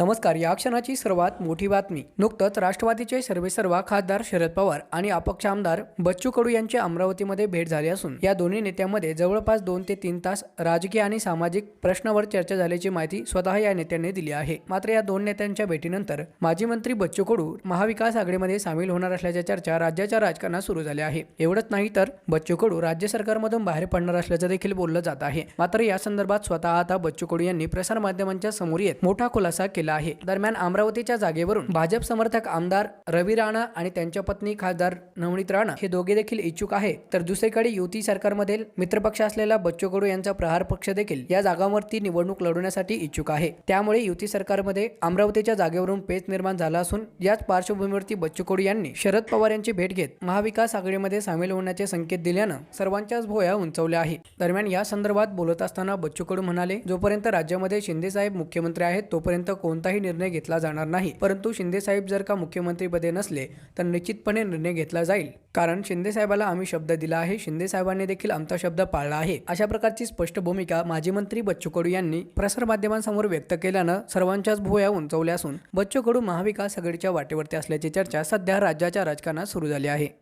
नमस्कार या क्षणाची सर्वात मोठी बातमी. नुकतंच राष्ट्रवादीचे सर्वेसर्वा खासदार शरद पवार आणि अपक्ष आमदार बच्चू कडू यांची अमरावतीमध्ये भेट झाली असून या दोन्ही नेत्यांमध्ये जवळपास दोन ते तीन तास राजकीय आणि सामाजिक प्रश्नावर चर्चा झाल्याची माहिती स्वतः या नेत्यांनी दिली आहे. मात्र या दोन नेत्यांच्या भेटीनंतर माजी मंत्री बच्चू कडू महाविकास आघाडीमध्ये सामील होणार असल्याच्या चर्चा राज्याच्या राजकारणात सुरू झाल्या आहे. एवढंच नाही तर बच्चू कडू राज्य सरकारमधून बाहेर पडणार असल्याचं देखील बोललं जात आहे. मात्र या संदर्भात स्वतः आता बच्चू कडू यांनी प्रसारमाध्यमांच्या समोर येत मोठा खुलासा केला आहे. दरम्यान अमरावतीच्या जागेवरून भाजप समर्थक आमदार रवी राणा आणि त्यांच्या पत्नी खासदार नवनीत राणा हे दोघे देखील इच्छुक आहे तर दुसरीकडे युती सरकारमध्ये मित्रपक्ष असलेला बच्चू कडू यांचा प्रहार पक्ष देखील या जागांवरती निवडणूक लढवण्यासाठी इच्छुक आहे. त्यामुळे युती सरकारमध्ये अमरावतीच्या जागेवरून पेच निर्माण झाला असून याच पार्श्वभूमीवरती बच्चू कडू यांनी शरद पवार यांची भेट घेत महाविकास आघाडीमध्ये सामील होण्याचे संकेत दिल्यानं सर्वांच्याच भोया उंचवल्या आहे दरम्यान या संदर्भात बोलत असताना बच्चू कडू म्हणाले जोपर्यंत राज्यामध्ये शिंदे साहेब मुख्यमंत्री आहेत तोपर्यंत कोण कोणताही निर्णय घेतला जाणार नाही. परंतु शिंदेसाहेब जर का मुख्यमंत्रीपदे नसले तर निश्चितपणे निर्णय घेतला जाईल. कारण शिंदे साहेबाला आम्ही शब्द दिला आहे शिंदे साहेबांनी देखील आमचा शब्द पाळला आहे. अशा प्रकारची स्पष्ट भूमिका माजी मंत्री बच्चू कडू यांनी प्रसारमाध्यमांसमोर व्यक्त केल्यानं सर्वांच्याच भुया उंचवल्या असून बच्चू कडू महाविकास आघाडीच्या वाटेवरती असल्याची चर्चा सध्या राज्याच्या राजकारणात सुरू झाली आहे.